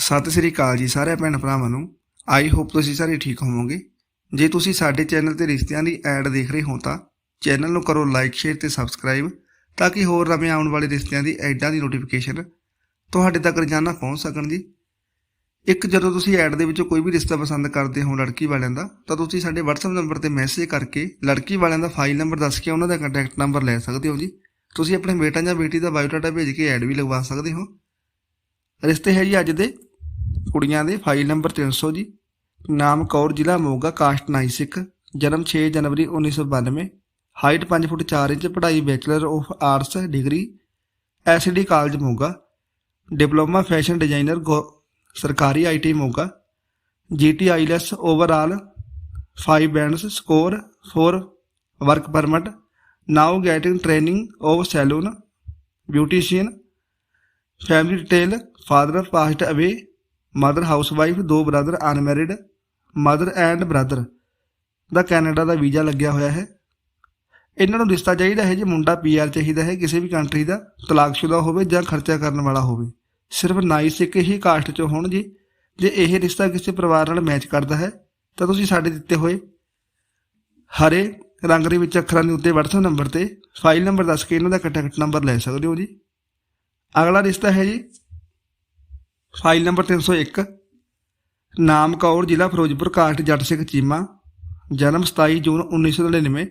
ਸਤਿ ਸ੍ਰੀ ਅਕਾਲ ਜੀ ਸਾਰੇ ਭੈਣ ਭਰਾਵਾਂ ਨੂੰ। ਆਈ ਹੋਪ ਤੁਸੀਂ ਸਾਰੇ ਠੀਕ ਹੋਵੋਗੇ। ਜੇ ਤੁਸੀਂ ਸਾਡੇ ਚੈਨਲ ਤੇ ਰਿਸ਼ਤਿਆਂ ਦੀ ਐਡ ਦੇਖ ਰਹੇ ਹੋ ਤਾਂ ਚੈਨਲ ਨੂੰ ਕਰੋ ਲਾਈਕ ਸ਼ੇਅਰ ਤੇ ਸਬਸਕ੍ਰਾਈਬ ਤਾਂ ਕਿ ਹੋਰ ਨਵੇਂ ਆਉਣ ਵਾਲੇ ਰਿਸ਼ਤਿਆਂ ਦੀ ਐਡਾਂ ਦੀ ਨੋਟੀਫਿਕੇਸ਼ਨ ਤੁਹਾਡੇ ਤੱਕ ਰੋਜ਼ਾਨਾ ਪਹੁੰਚ ਸਕਣ ਜੀ। ਇੱਕ ਜਦੋਂ ਤੁਸੀਂ ਐਡ ਦੇ ਵਿੱਚੋਂ ਕੋਈ ਵੀ ਰਿਸ਼ਤਾ ਪਸੰਦ ਕਰਦੇ ਹੋ ਲੜਕੀ ਵਾਲਿਆਂ ਦਾ, ਤਾਂ ਤੁਸੀਂ ਸਾਡੇ WhatsApp ਨੰਬਰ ਤੇ ਮੈਸੇਜ ਕਰਕੇ ਲੜਕੀ ਵਾਲਿਆਂ ਦਾ ਫਾਈਲ ਨੰਬਰ ਦੱਸ ਕੇ ਉਹਨਾਂ ਦਾ ਕੰਟੈਕਟ ਨੰਬਰ ਲੈ ਸਕਦੇ ਹੋ ਜੀ। ਤੁਸੀਂ ਆਪਣੇ ਬੇਟਾ ਜਾਂ ਬੇਟੀ ਦਾ ਬਾਇਓਡਾਟਾ ਭੇਜ ਕੇ ਐਡ ਵੀ ਲਗਵਾ ਸਕਦੇ ਹੋ। ਰਿਸ਼ਤੇ ਹੈ ਜੀ ਅੱਜ ਦੇ। ਕੁੜੀਆਂ ਦੇ ਫਾਈਲ ਨੰਬਰ 300 ਜੀ। ਨਾਮ ਕੌਰ, ਜ਼ਿਲ੍ਹਾ ਮੋਗਾ ਕਾਸਟ ਨਾਈ ਸਿੱਖ। ਜਨਮ 6 ਜਨਵਰੀ 1992 ਹਾਈਟ 5 ਫੁੱਟ 4 ਇੰਚ, ਪੜ੍ਹਾਈ bachelor of arts, degree SD college Moga. Diploma fashion designer ਗੋ- ਸਰਕਾਰੀ IT Moga. GT IELTS overall 5 bands, score 4 work permit. Now getting training of salon, beautician, family detail, father passed away mother housewife ਦੋ brother unmarried mother and brother the Canada ਦਾ visa ਲੱਗਿਆ ਹੋਇਆ ਹੈ। ਇਹਨਾਂ ਨੂੰ ਰਿਸ਼ਤਾ ਚਾਹੀਦਾ ਹੈ ਜੀ ਮੁੰਡਾ ਪੀਆਰ ਚਾਹੀਦਾ ਹੈ, ਕਿਸੇ ਵੀ ਕੰਟਰੀ ਦਾ ਤਲਾਕਸ਼ੁਦਾ ਹੋਵੇ ਜਾਂ ਖਰਚਾ ਕਰਨ ਵਾਲਾ ਹੋਵੇ। ਸਿਰਫ ਨਾਈਸ ਇੱਕ ਹੀ ਕਾਸਟ ਚੋਂ ਹੋਣ ਜੀ। ਜੇ ਇਹ ਰਿਸ਼ਤਾ ਕਿਸੇ ਪਰਿਵਾਰ ਨਾਲ ਮੈਚ ਕਰਦਾ ਹੈ, ਤਾਂ ਤੁਸੀਂ ਸਾਡੇ ਦਿੱਤੇ ਹੋਏ ਹਰੇ ਰੰਗ ਦੇ ਵਿੱਚ ਅੱਖਰਾਂ ਦੇ ਉੱਤੇ WhatsApp ਨੰਬਰ ਤੇ ਫਾਈਲ ਨੰਬਰ ਦੱਸ ਕੇ ਇਹਨਾਂ ਦਾ ਕੰਟੈਕਟ ਨੰਬਰ ਲੈ ਸਕਦੇ ਹੋ ਜੀ। ਅਗਲਾ ਰਿਸ਼ਤਾ ਹੈ ਜੀ ਫਾਈਲ ਨੰਬਰ 301 ਨਾਮ ਕੌਰ, ਜ਼ਿਲ੍ਹਾ ਫਿਰੋਜ਼ਪੁਰ, ਕਾਸਟ ਜੱਟ ਸਿੰਘ ਚੀਮਾ, ਜਨਮ 27 ਜੂਨ 1999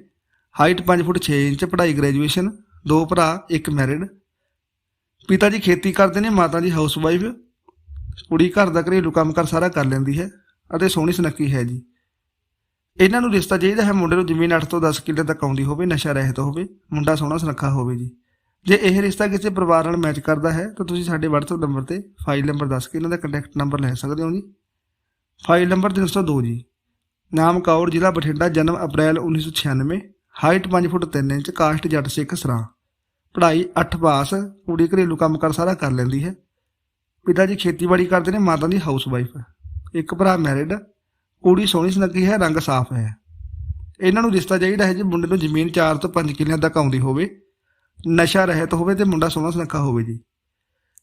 ਹਾਈਟ 5 ਫੁੱਟ 6 ਇੰਚ, ਪੜ੍ਹਾਈ ਗ੍ਰੈਜੂਏਸ਼ਨ, ਦੋ ਭਰਾ, ਇੱਕ ਮੈਰਿਡ। ਪਿਤਾ ਜੀ ਖੇਤੀ ਕਰਦੇ ਨੇ, ਮਾਤਾ ਜੀ ਹਾਊਸਵਾਈਫ। ਕੁੜੀ ਘਰ ਦਾ ਘਰੇਲੂ ਕੰਮ ਕਰ ਸਾਰਾ ਕਰ ਲੈਂਦੀ ਹੈ ਅਤੇ ਸੋਹਣੀ ਸੁਨੱਖੀ ਹੈ ਜੀ। ਇਹਨਾਂ ਨੂੰ ਰਿਸ਼ਤਾ ਚਾਹੀਦਾ ਹੈ ਮੁੰਡੇ ਨੂੰ ਜ਼ਮੀਨ 8 ਤੋਂ 10 ਕਿੱਲੇ ਤੱਕ ਆਉਂਦੀ ਹੋਵੇ, ਨਸ਼ਾ ਰਹਿਤ ਹੋਵੇ, ਮੁੰਡਾ ਸੋਹਣਾ ਸੁਨੱਖਾ ਹੋਵੇ ਜੀ। ਜੇ ਇਹ ਰਿਸ਼ਤਾ ਕਿਸੇ ਪਰਿਵਾਰ ਨਾਲ ਮੈਚ ਕਰਦਾ ਹੈ, ਤਾਂ ਤੁਸੀਂ ਸਾਡੇ WhatsApp ਨੰਬਰ ਤੇ ਫਾਈਲ ਨੰਬਰ ਦੱਸ ਕੇ ਇਹਨਾਂ ਦਾ ਕੰਟੈਕਟ ਨੰਬਰ ਲੈ ਸਕਦੇ ਹੋ ਜੀ। ਫਾਈਲ ਨੰਬਰ 302 ਜੀ। ਨਾਮ ਕੌਰ ਜ਼ਿਲ੍ਹਾ ਬਠਿੰਡਾ, ਜਨਮ April 1996 height 5 foot 3 inch, caste Jatt Sikh Sran. ਪੜ੍ਹਾਈ 8 ਪਾਸ, ਕੁੜੀ ਘਰੇਲੂ ਕੰਮ ਕਰ ਸਾਰਾ ਕਰ ਲੈਂਦੀ ਹੈ। ਪਿਤਾ ਜੀ ਖੇਤੀਬਾੜੀ ਕਰਦੇ ਨੇ, ਮਾਤਾ ਦੀ ਹਾਊਸਵਾਈਫ ਹੈ ਇੱਕ ਭਰਾ ਮੈਰਿਡ ਕੁੜੀ ਸੋਹਣੀ ਸੁਨੱਖੀ ਹੈ, ਰੰਗ ਸਾਫ਼ ਹੈ। ਇਹਨਾਂ ਨੂੰ ਰਿਸ਼ਤਾ ਚਾਹੀਦਾ ਹੈ ਜੇ, ਮੁੰਡੇ ਨੂੰ ਜ਼ਮੀਨ 4 ਤੋਂ 5 ਕਿੱਲਿਆਂ ਤੱਕ ਆਉਂਦੀ ਹੋਵੇ। ਨਸ਼ਾ ਰਹਿਤ ਹੋਵੇ ਤੇ ਮੁੰਡਾ ਸੋਹਣਾ ਸੁਨੱਖਾ ਹੋਵੇ ਜੀ।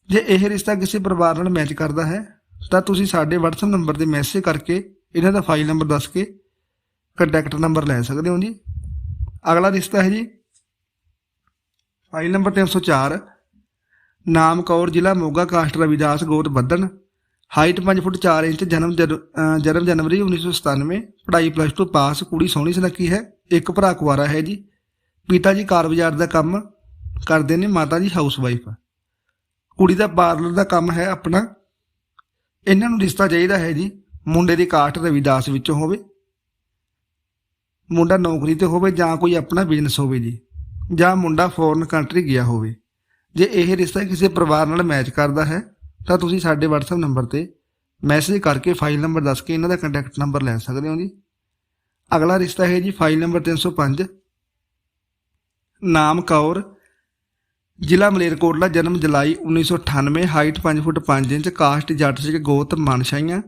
ਜੇ ਇਹ ਰਿਸ਼ਤਾ ਕਿਸੇ ਪਰਿਵਾਰ ਨਾਲ ਮੈਚ ਕਰਦਾ ਹੈ, ਤਾਂ ਤੁਸੀਂ ਸਾਡੇ WhatsApp ਨੰਬਰ ਤੇ ਮੈਸੇਜ ਕਰਕੇ ਇਹਨਾਂ ਦਾ ਫਾਈਲ ਨੰਬਰ ਦੱਸ ਕੇ ਕੰਟੈਕਟ ਨੰਬਰ ਲੈ ਸਕਦੇ ਹੋ ਜੀ। ਅਗਲਾ ਰਿਸ਼ਤਾ ਹੈ ਜੀ। ਫਾਈਲ ਨੰਬਰ 304 ਨਾਮ ਕੌਰ, ਜ਼ਿਲ੍ਹਾ ਮੋਗਾ ਕਾਸਟ ਰਵਿਦਾਸ, ਗੋਤ ਬੱਦਨ ਹਾਈਟ 5 ਫੁੱਟ 4 ਇੰਚ, ਜਨਮ ਜਨ- ਜਨਮ ਜਨਵਰੀ 1997 ਪੜ੍ਹਾਈ ਪਲੱਸ 2 ਪਾਸ, ਕੁੜੀ ਸੋਹਣੀ ਸੁਨੱਖੀ ਹੈ, ਇੱਕ ਭਰਾ ਕੁਆਰਾ ਹੈ ਜੀ। ਪਿਤਾ ਜੀ ਕਾਰ ਬਾਜ਼ਾਰ ਦਾ ਕੰਮ ਕਰਦੇ ਨੇ ਮਾਤਾ ਜੀ ਹਾਊਸਵਾਈਫ ਕੁੜੀ ਦਾ ਪਾਰਲਰ ਦਾ ਕੰਮ ਹੈ ਆਪਣਾ। ਇਹਨਾਂ ਨੂੰ ਰਿਸ਼ਤਾ ਚਾਹੀਦਾ ਹੈ ਜੀ। ਮੁੰਡੇ ਦੀ ਕਾਸਟ ਰਵਿਦਾਸ ਵਿੱਚੋਂ ਹੋਵੇ। ਮੁੰਡਾ ਨੌਕਰੀ ਤੇ ਹੋਵੇ ਜਾਂ ਕੋਈ ਆਪਣਾ ਬਿਜ਼ਨਸ ਹੋਵੇ ਜੀ। ਜਾਂ ਮੁੰਡਾ ਫੋਰਨ ਕੰਟਰੀ ਗਿਆ ਹੋਵੇ। ਜੇ ਇਹ ਰਿਸ਼ਤਾ ਕਿਸੇ ਪਰਿਵਾਰ ਨਾਲ ਮੈਚ ਕਰਦਾ ਹੈ, ਤਾਂ ਤੁਸੀਂ ਸਾਡੇ WhatsApp ਨੰਬਰ ਤੇ ਮੈਸੇਜ ਕਰਕੇ ਫਾਈਲ ਨੰਬਰ ਦੱਸ ਕੇ ਇਹਨਾਂ ਦਾ ਕੰਟੈਕਟ ਨੰਬਰ ਲੈ ਸਕਦੇ ਹੋ ਜੀ। ਅਗਲਾ ਰਿਸ਼ਤਾ ਹੈ ਜੀ ਫਾਈਲ ਨੰਬਰ 305 ਨਾਮ ਕੌਰ ਜ਼ਿਲ੍ਹਾ ਮਲੇਰਕੋਟਲਾ, ਜਨਮ ਜੁਲਾਈ 1998 height 5 foot 5 inch, caste Jatt Singh ਗੋਤ ਮਾਨਸ਼ਾਈਆਂ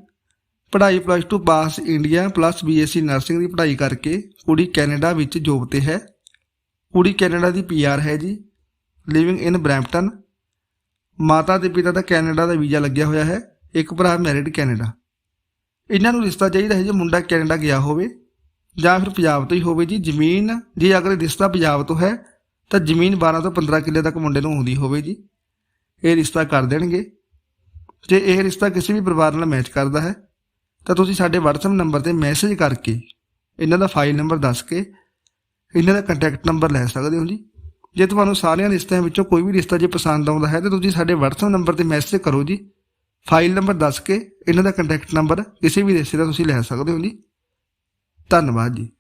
ਪੜ੍ਹਾਈ plus 2 pass India plus BSc nursing ਦੀ ਪੜ੍ਹਾਈ ਕਰਕੇ ਕੁੜੀ ਕੈਨੇਡਾ ਵਿੱਚ ਜੋਬ ਤੇ ਹੈ। ਕੁੜੀ ਕੈਨੇਡਾ ਦੀ ਪੀਆਰ ਹੈ ਜੀ ਲਿਵਿੰਗ ਇਨ ਬਰੈਂਪਟਨ। ਮਾਤਾ ਤੇ ਪਿਤਾ ਦਾ ਕੈਨੇਡਾ ਦਾ ਵੀਜ਼ਾ ਲੱਗਿਆ ਹੋਇਆ ਹੈ, ਇੱਕ ਭਰਾ ਮੈਰਿਡ ਕੈਨੇਡਾ। ਇਹਨਾਂ ਨੂੰ ਰਿਸ਼ਤਾ ਚਾਹੀਦਾ ਹੈ ਜੇ ਮੁੰਡਾ ਕੈਨੇਡਾ ਗਿਆ ਹੋਵੇ ਜਾਂ ਫਿਰ ਪੰਜਾਬ ਤੋਂ ਹੀ ਹੋਵੇ ਜੀ। ਜ਼ਮੀਨ ਜੇ ਅਗਰ ਰਿਸ਼ਤਾ ਪੰਜਾਬ ਤੋਂ ਹੈ ਤਾਂ ਜ਼ਮੀਨ 12 ਤੋਂ 15 ਕਿੱਲੇ ਤੱਕ ਮੁੰਡੇ ਨੂੰ ਆਉਂਦੀ ਹੋਵੇ ਜੀ। ਇਹ ਰਿਸ਼ਤਾ ਕਰ ਦੇਣਗੇ। ਜੇ ਇਹ ਰਿਸ਼ਤਾ ਕਿਸੇ ਵੀ ਪਰਿਵਾਰ ਨਾਲ ਮੈਚ ਕਰਦਾ ਹੈ, ਤਾਂ ਤੁਸੀਂ ਸਾਡੇ WhatsApp ਨੰਬਰ ਤੇ ਮੈਸੇਜ ਕਰਕੇ ਇਹਨਾਂ ਦਾ ਫਾਈਲ ਨੰਬਰ ਦੱਸ ਕੇ ਇਹਨਾਂ ਦਾ ਕੰਟੈਕਟ ਨੰਬਰ ਲੈ ਸਕਦੇ ਹੋ ਜੀ। ਜੇ ਤੁਹਾਨੂੰ ਸਾਰਿਆਂ ਰਿਸ਼ਤਿਆਂ ਵਿੱਚੋਂ ਕੋਈ ਵੀ ਰਿਸ਼ਤਾ ਜੇ ਪਸੰਦ ਆਉਂਦਾ ਹੈ, ਤਾਂ ਤੁਸੀਂ ਸਾਡੇ WhatsApp ਨੰਬਰ ਤੇ ਮੈਸੇਜ ਕਰੋ ਜੀ। ਫਾਈਲ ਨੰਬਰ ਦੱਸ ਕੇ ਇਹਨਾਂ ਦਾ ਕੰਟੈਕਟ ਨੰਬਰ ਕਿਸੇ ਵੀ ਰਿਸ਼ਤੇ ਦਾ ਤੁਸੀਂ ਲੈ ਸਕਦੇ ਹੋ ਜੀ। ਧੰਨਵਾਦ ਜੀ।